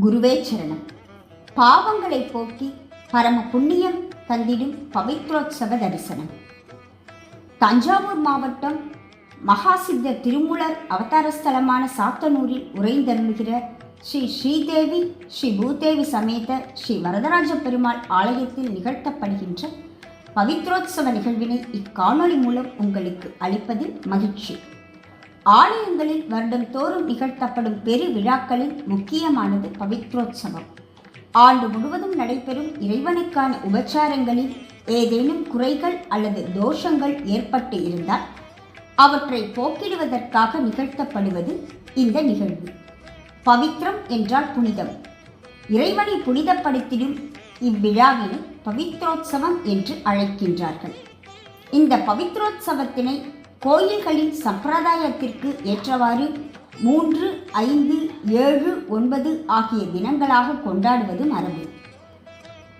குருவே சரணம். பாவங்களை போக்கி பரம புண்ணியம் தந்திடும் பவித்ரோத்சவ தரிசனம். தஞ்சாவூர் மாவட்டம் மகாசித்த திருமூலர் அவதார ஸ்தலமான சாத்தனூரில் உரைந்தருளுகிற ஸ்ரீ ஸ்ரீதேவி ஸ்ரீ பூதேவி சமேத ஸ்ரீ வரதராஜ பெருமாள் ஆலயத்தில் நிகழ்த்தப்படுகின்ற பவித்ரோத்சவ நிகழ்வினை இக்காணொளி மூலம் உங்களுக்கு அளிப்பதில் மகிழ்ச்சி. ஆலயங்களில் வருடந்தோறும் நிகழ்த்தப்படும் பெரு விழாக்களில் முக்கியமானது பவித்ரோத்சவம். ஆண்டு முழுவதும் நடைபெறும் இறைவனுக்கான உபச்சாரங்களில் ஏதேனும் குறைகள் அல்லது தோஷங்கள் ஏற்பட்டு இருந்தால் அவற்றை போக்கிடுவதற்காக நிகழ்த்தப்படுவது இந்த நிகழ்வு. பவித்ரம் என்றால் புனிதம். இறைவனை புனிதப்படுத்திடும் இவ்விழாவினை பவித்ரோத்சவம் என்று அழைக்கின்றார்கள். இந்த பவித்ரோத்சவத்தினை கோயில்களின் சம்பிரதாயத்திற்கு ஏற்றவாறு மூன்று ஐந்து ஏழு ஒன்பது ஆகிய தினங்களாக கொண்டாடுவது மரபு.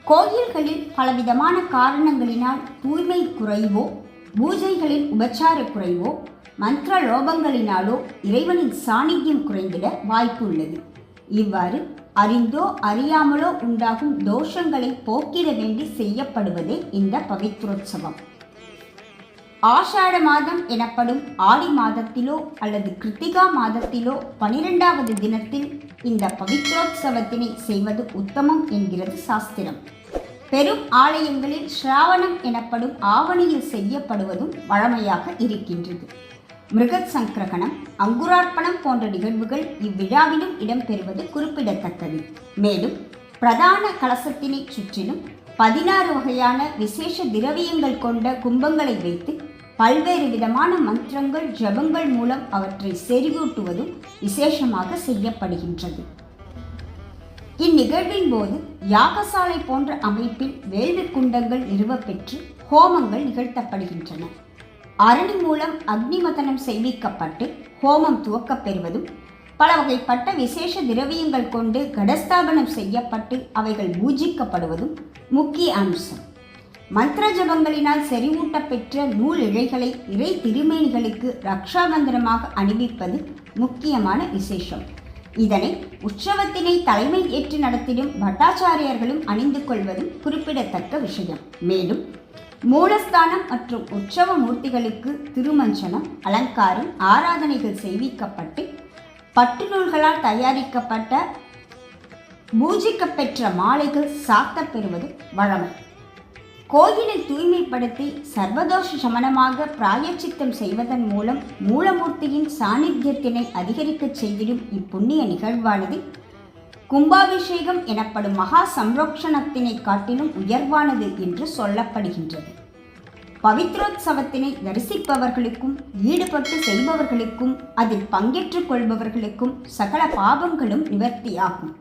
கோயில்களில் பலவிதமான காரணங்களினால் தூய்மை குறைவோ பூஜைகளின் உபச்சார குறைவோ மந்திர லோபங்களினாலோ இறைவனின் சாநித்தியம் குறைந்திட வாய்ப்பு உள்ளது. இவ்வாறு அறிந்தோ அறியாமலோ உண்டாகும் தோஷங்களை போக்கிட வேண்டி செய்யப்படுவதே இந்த பவித்ரோத்சவம் ஆஷாட மாதம் எனப்படும் ஆடி மாதத்திலோ அல்லது கிருத்திகா மாதத்திலோ பனிரெண்டாவது தினத்தில் இந்த பவித்ரோத்சவத்தினை செய்வது உத்தமம் என்கிறது சாஸ்திரம். பெரும் ஆலயங்களில் ஸ்ராவணம் எனப்படும் ஆவணியில் செய்யப்படுவதும் வழமையாக இருக்கின்றது. மிருகத் சங்கிரகணம் அங்குரார்ப்பணம் போன்ற நிகழ்வுகள் இவ்விழாவிலும் இடம்பெறுவது குறிப்பிடத்தக்கது. மேலும் பிரதான கலசத்தினை சுற்றிலும் பதினாறு வகையான விசேஷ திரவியங்கள் கொண்ட கும்பங்களை வைத்து பல்வேறு விதமான மந்திரங்கள் ஜபங்கள் மூலம் அவற்றை செறிவூட்டுவதும் விசேஷமாக செய்யப்படுகின்றது. இந்நிகழ்வின் போது யாகசாலை போன்ற அமைப்பில் வேள்வி குண்டங்கள் நிறுவப்பெற்று ஹோமங்கள் நிகழ்த்தப்படுகின்றன. அரணி மூலம் அக்னிமதனம் செய்விக்கப்பட்டு ஹோமம் துவக்கப் பெறுவதும் பல வகைப்பட்ட விசேஷ திரவியங்கள் கொண்டு கடஸ்தாபனம் செய்யப்பட்டு அவைகள் பூஜிக்கப்படுவதும் முக்கிய அம்சம். மந்திர ஜபங்களினால் செறிவூட்டப்பெற்ற நூல் இழைகளை இறை திருமேனிகளுக்கு ரக்ஷாபந்தனமாக அணிவிப்பது முக்கியமான விசேஷம். இதனை உற்சவத்தினை தலைமை ஏற்று நடத்திடும் பட்டாச்சாரியர்களும் அணிந்து கொள்வதும் குறிப்பிடத்தக்க விஷயம். மேலும் மூலஸ்தானம் மற்றும் உற்சவ மூர்த்திகளுக்கு திருமஞ்சனம் அலங்காரம் ஆராதனைகள் செய்விக்கப்பட்டு பட்டு நூல்களால் தயாரிக்கப்பட்ட பூஜிக்கப்பெற்ற மாலைகள் சாத்தப்பெறுவது வழமை. கோயிலை தூய்மைப்படுத்தி சர்வதோஷ சமனமாக பிராயச்சித்தம் செய்வதன் மூலம் மூலமூர்த்தியின் சாநித்தியத்தினை அதிகரிக்கச் செய்திடும் இப்புண்ணிய நிகழ்வானது. கும்பாபிஷேகம் எனப்படும் மகா சம்ரோக்ஷணத்தினை காட்டிலும் உயர்வானது என்று சொல்லப்படுகின்றது. பவித்ரோத்சவத்தினை தரிசிப்பவர்களுக்கும் ஈடுபட்டு செய்பவர்களுக்கும் அதில் பங்கேற்றுக் கொள்பவர்களுக்கும் சகல பாவங்களும் நிவர்த்தியாகும்.